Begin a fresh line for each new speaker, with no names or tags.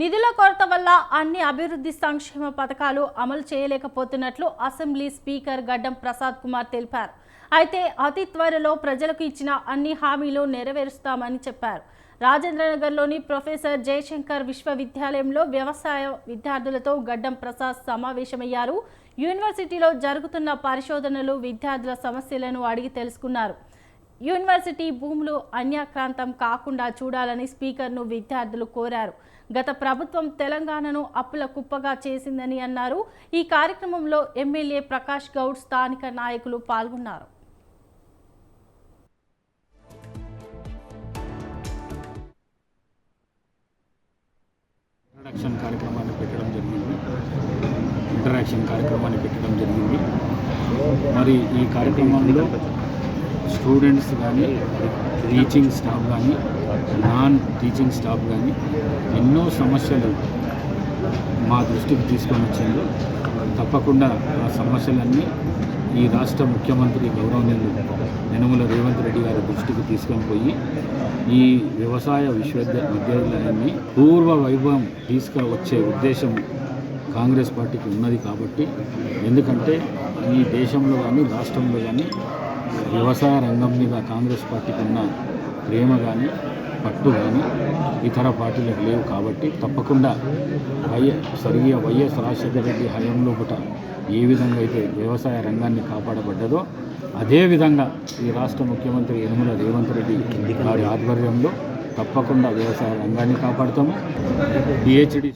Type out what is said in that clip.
నిధుల కొరత వల్ల అన్ని అభివృద్ధి సంక్షేమ పథకాలు అమలు చేయలేకపోతున్నట్లు అసెంబ్లీ స్పీకర్ గడ్డం ప్రసాద్ కుమార్ తెలిపారు. అయితే అతి త్వరలో ప్రజలకు ఇచ్చిన అన్ని హామీలు నెరవేరుస్తామని చెప్పారు. రాజేంద్రనగర్లోని ప్రొఫెసర్ జయశంకర్ విశ్వవిద్యాలయంలో వ్యవసాయ విద్యార్థులతో గడ్డం ప్రసాద్ సమావేశమయ్యారు. యూనివర్సిటీలో జరుగుతున్న పరిశోధనలు విద్యార్థుల సమస్యలను అడిగి తెలుసుకున్నారు. యూనివర్సిటీ భూములు అన్యాక్రాంతం కాకుండా చూడాలని స్పీకర్ను విద్యార్థులు కోరారు. గత ప్రభుత్వం తెలంగాణను అప్పుల కుప్పగా చేసిందని అన్నారు. ఈ కార్యక్రమంలో ఎమ్మెల్యే ప్రకాష్ గౌడ్ స్థానిక నాయకులు పాల్గొన్నారు.
ఇంట్రడక్షన్ కార్యక్రమాన్ని పెట్టడం జరిగింది. ఇంటరాక్షన్ కార్యక్రమాన్ని పెట్టడం జరిగింది. మరి ఈ కార్యక్రమంలో స్టూడెంట్స్ కానీ టీచింగ్ స్టాఫ్ కానీ నాన్ టీచింగ్ స్టాఫ్ కానీ ఎన్నో సమస్యలు మా దృష్టికి తీసుకొని వచ్చింది తప్పకుండా ఆ సమస్యలన్నీ ఈ రాష్ట్ర ముఖ్యమంత్రి గౌరవనీయులు యనమల రేవంత్ రెడ్డి గారి దృష్టికి తీసుకొని పోయి ఈ వ్యవసాయ విశ్వవిద్య విద్యార్థులన్నీ పూర్వ వైభవం తీసుకువచ్చే ఉద్దేశం కాంగ్రెస్ పార్టీకి ఉన్నది కాబట్టి ఎందుకంటే ఈ దేశంలో కానీ రాష్ట్రంలో కానీ వ్యవసాయ రంగం మీద కాంగ్రెస్ పార్టీకి ఉన్న ప్రేమ కానీ పట్టు కానీ ఇతర పార్టీలకు లేవు కాబట్టి తప్పకుండా వై స్వర్గీయ వైఎస్ రాజశేఖర రెడ్డి హయాంలో కూడా ఏ విధంగా అయితే వ్యవసాయ రంగాన్ని కాపాడబడ్డదో అదేవిధంగా ఈ రాష్ట్ర ముఖ్యమంత్రి యనమల రేవంత్ రెడ్డి వారి ఆధ్వర్యంలో తప్పకుండా వ్యవసాయ రంగాన్ని కాపాడుతాము. పిహెచ్డి